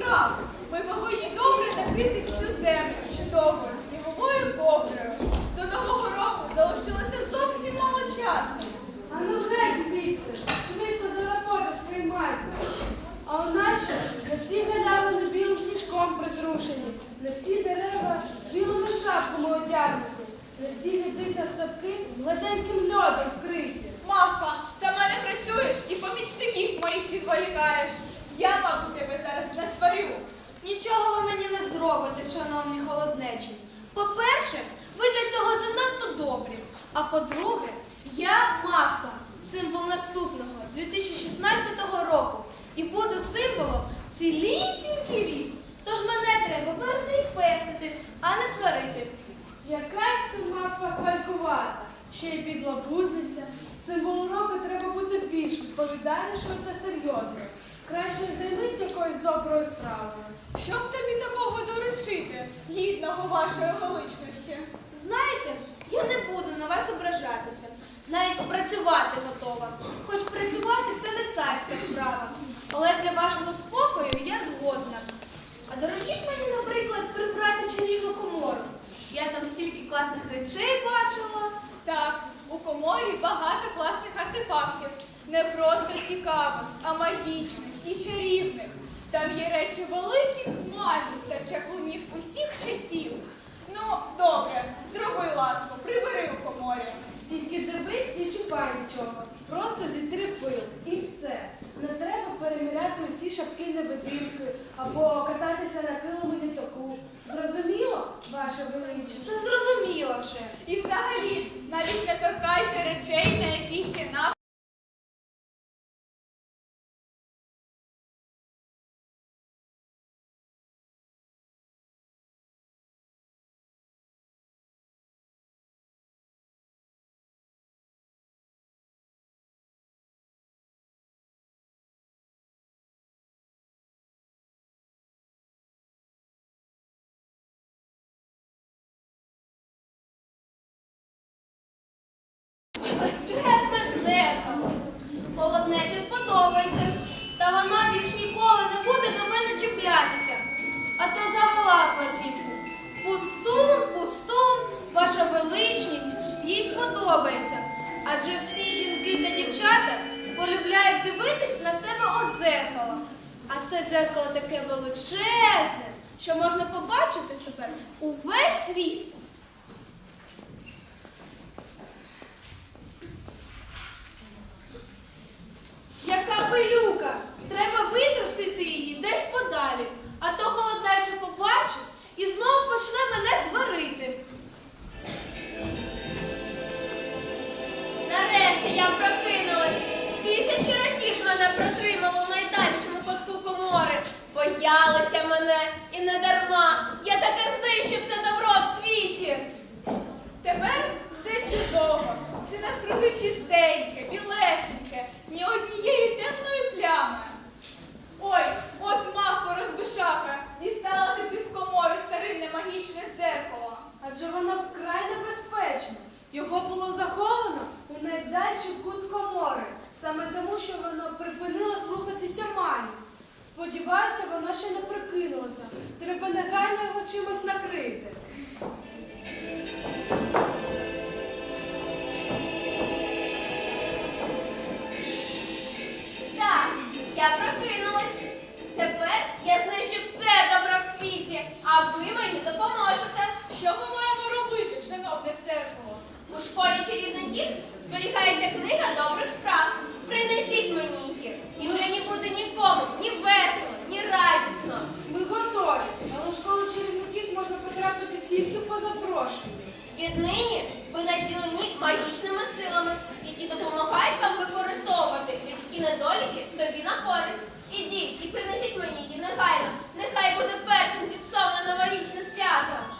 прав. Ми повинні добре накрити всю землю чи добре сніговою ковдрою. До нового року залишилося зовсім мало часу. А ну геть звідси, швидко за роботу сприймайтеся. А у нас ще не всі галявини білим сніжком притрушені, не всі дерева білими шапками одягнуті, не всі люди та ставки гладеньким льодом вкриті. Мавпа, сама не працюєш і помічників моїх відволікаєш. Я, мабуть, тебе зараз не сварю. Нічого ви мені не зробите, шановні холоднечі. По-перше, ви для цього занадто добрі. А по-друге, я мавка, символ наступного 2016 року. І буду символом цілісінький рік. Тож мене треба берти і пестити, а не сварити. Якась ти мапа хвалькувата, ще й підлабузниця. Символу року треба бути більш відповідальнішою та серйозною. Краще займись якоюсь доброю справою. Що б тобі такого доручити, гідного вашої величності? Знаєте, я не буду на вас ображатися. Навіть попрацювати готова. Хоч працювати це не царська справа. Але для вашого спокою я згодна. А доручіть мені, наприклад, прибрати чарівну комору. Я там стільки класних речей бачила. Так, у коморі багато класних артефактів. Не просто цікавих, а магічних і чарівних. Там є речі великих магів та чаклунів усіх часів. Ну, добре, зроби ласку, прибери у коморі. Тільки дивись і чіпай нічого. Просто зітри пил і все. Не треба переміряти усі шапки невидимки або кататися на килому літаку. Зрозуміло, ваша величність? Це зрозуміло вже. І взагалі, навіть не торкайся речей, на яких є напис. Чесне дзеркало. Холоднечі сподобається. Та вона більш ніколи не буде до мене чіплятися. А то завела платівку. Пустун, пустун, ваша величність, їй сподобається. Адже всі жінки та дівчата полюбляють дивитись на себе от дзеркала. А це дзеркало таке величезне, що можна побачити себе увесь ріст. Яка пилюка! Треба витрусити її десь подалі, а то холоднеча побачить і знову почне мене сварити. Нарешті я прокинулась. Тисячі років мене протримало в найдальшому кутку комори. Боялися мене і не дарма. Я таке знищив все добро в світі. Тепер все чудово. Все навкруги чистеньке, білесеньке, ні однієї темної плями. Ой, от дістала ти з старинне магічне дзеркало. Адже воно вкрай небезпечне. Його було заховано у найдальший кут комори, саме тому, що воно припинило слухатися мані. Сподіваюся, воно ще не прикинулося. Треба негайно його чимось накрити. Що ми маємо робити, шановне дзеркало? У школі чарівників зберігається книга добрих справ. Принесіть мені її. І вже не буде нікому ні весело, ні радісно. Ми готові, але в школу чарівників можна потрапити тільки по запрошенню. Віднині ви наділені магічними силами, які допомагають вам використовувати людські недоліки собі на користь. Ідіть і принесіть мені її негайно. Нехай буде першим зіпсоване новорічне свято.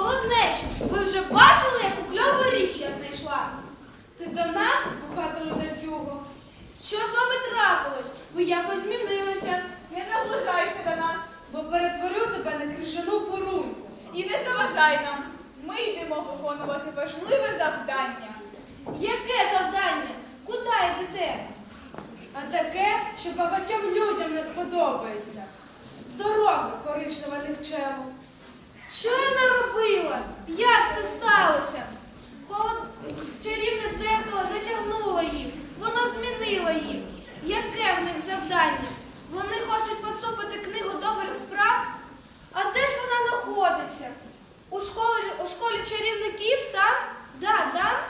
Холоднечі, ви вже бачили, яку кльову річ я знайшла? Ти до нас, бухато людецюго? Що з вами трапилось? Ви якось змінилися. Не наближайся до нас Бо перетворю тебе на крижану буруньку. і не заважай нам. Ми йдемо виконувати важливе завдання. Яке завдання? Куди йдете? А таке, що багатьом людям не сподобається. З дороги коричнева никчемо. Що я наробила? Як це сталося? Холод... Чарівне дзеркало затягнуло їх, воно змінило їх. Яке в них завдання? Вони хочуть поцупити книгу добрих справ, а де ж вона знаходиться? У школі у школі чарівників там? Да, да.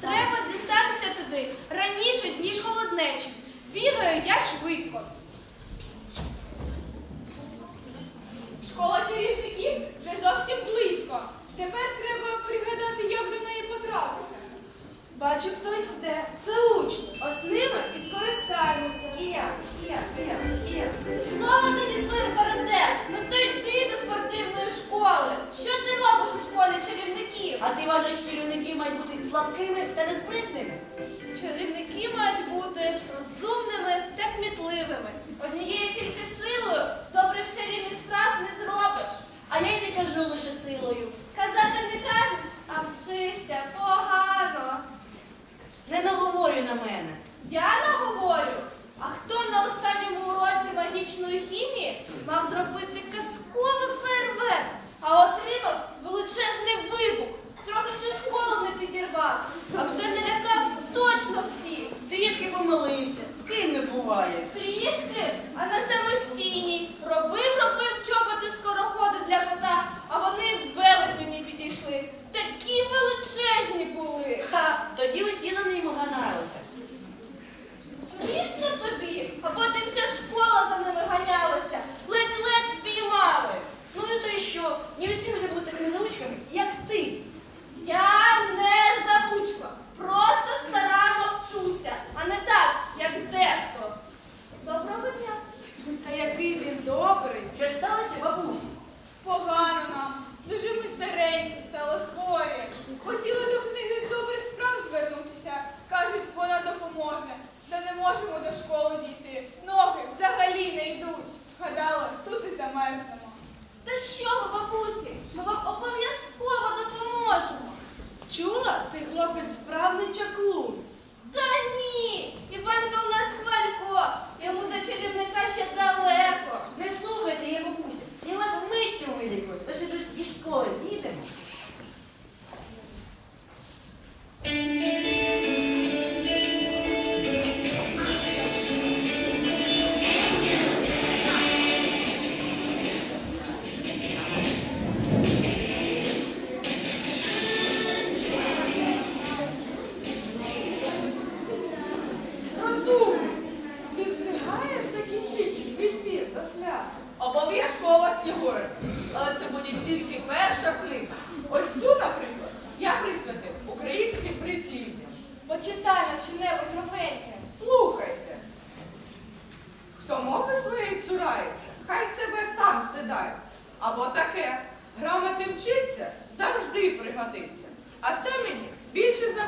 Треба дістатися туди раніше, ніж холоднечі. Бігаю я швидко. Школа чарівників вже зовсім близько. Тепер треба пригадати, як до неї потрапити. Бачу, хтось йде. Це учні. біохімії мав зробити казковий фейерверк, а отримав величезний вибух. Трохи всю школу не підірвав, а вже не лякав точно всі. Трішки помилився, з ким не буває. Трішки, а на самостійній.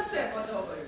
все подобається.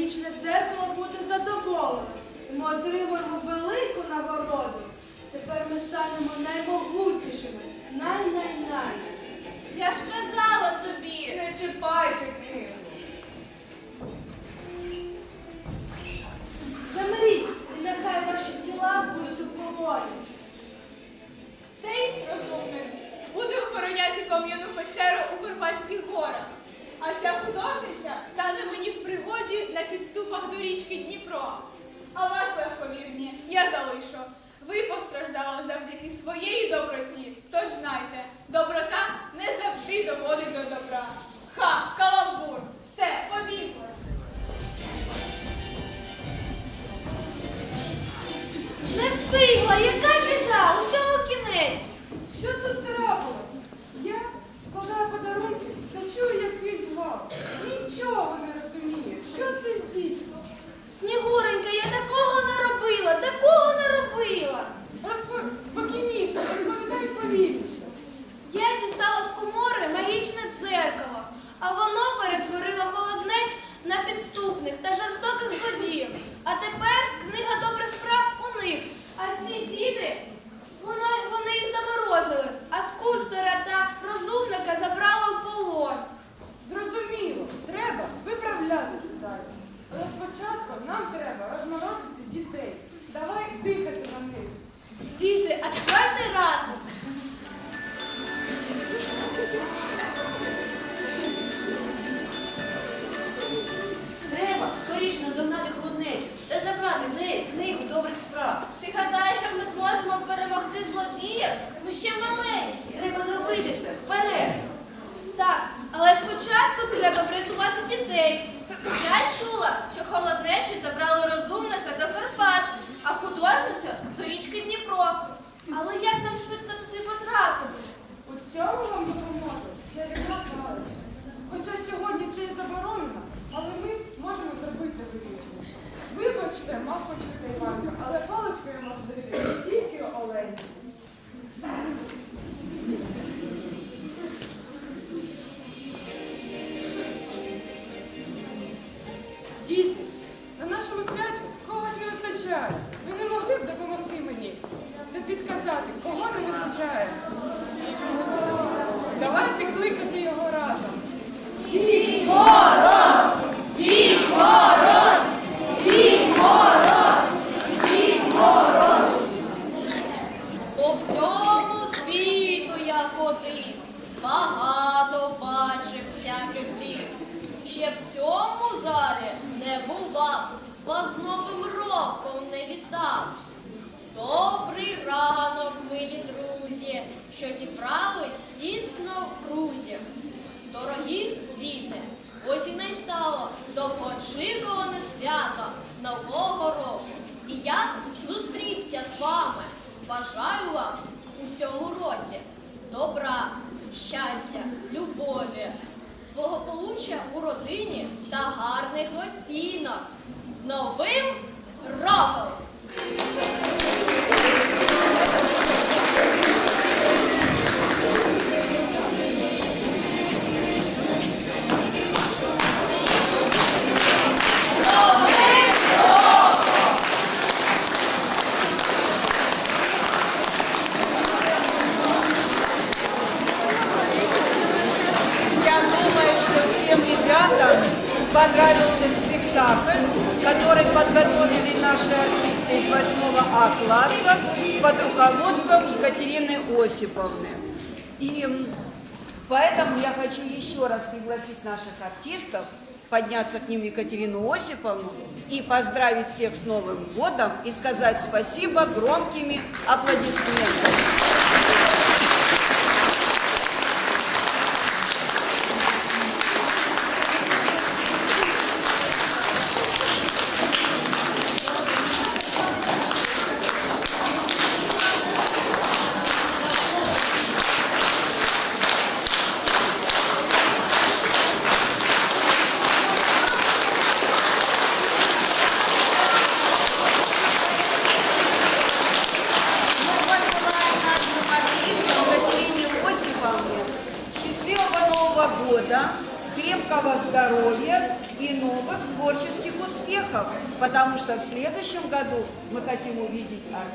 вічне дзеркало буде задоволене. Ми отримаємо велику нагороду. Тепер ми станемо наймогутнішими. Най-най-най. Я ж казала тобі. Не чіпайте книгу. Замріть, і нехай ваші тіла будуть у помолі. Цей розумник буде охороняти кам'яну печеру у Карпатських горах, а ця художниця стане мені в до річки Дніпро. А вас, легковірні, я залишу. Ви постраждали завдяки своєї доброті. Тож знайте, доброта не завжди доводить до добра. Ха, каламбур, все, побігли. Не встигла, яка біда, усьому кінець. Що тут трапилось? Я складаю подарунки та чую якийсь гвалт. Нічого не розумію. Що це здійснило? Снігуренька, я такого не робила, такого не робила. Розпо... Спокійніше, розповідай повільніше. Я дістала з комори магічне дзеркало, а воно перетворило холоднеч на підступних та жорстоких злодіїв. А тепер книга добрих справ у них. А ці діти, вона, вони їх заморозили, а скульптора та розумника забрали в полон. Зрозуміло, треба виправляти ситуацію. Але спочатку нам треба розморозити дітей. Давай дихати на них. Діти, а давайте разом. Треба скоріше наздогнати холоднечу та забрати в неї книгу добрих справ. Ти гадаєш, що ми зможемо перемогти злодія? Ми ще маленькі. Треба зробити це вперед. Так, але спочатку треба врятувати дітей. Я чула, що холоднечі забрали розумника не що зібрались дійсно в крузі. Дорогі діти, ось і настало довгоочікуване свято Нового року. І я зустрівся з вами. Бажаю вам у цьому році добра, щастя, любові, благополуччя у родині та гарних оцінок. З Новим роком! Осиповны. И поэтому я хочу еще раз пригласить наших артистов, подняться к ним Екатерину Осиповну и поздравить всех с Новым годом и сказать спасибо громкими аплодисментами.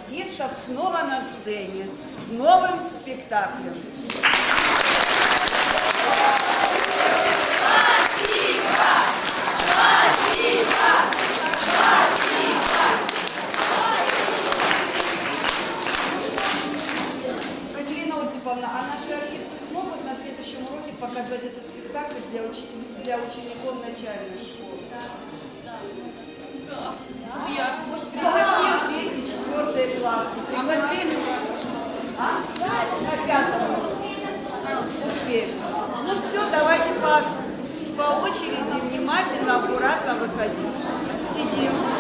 Артистов снова на сцене с новым спектаклем. Внимательно, аккуратно выходить. Сидим.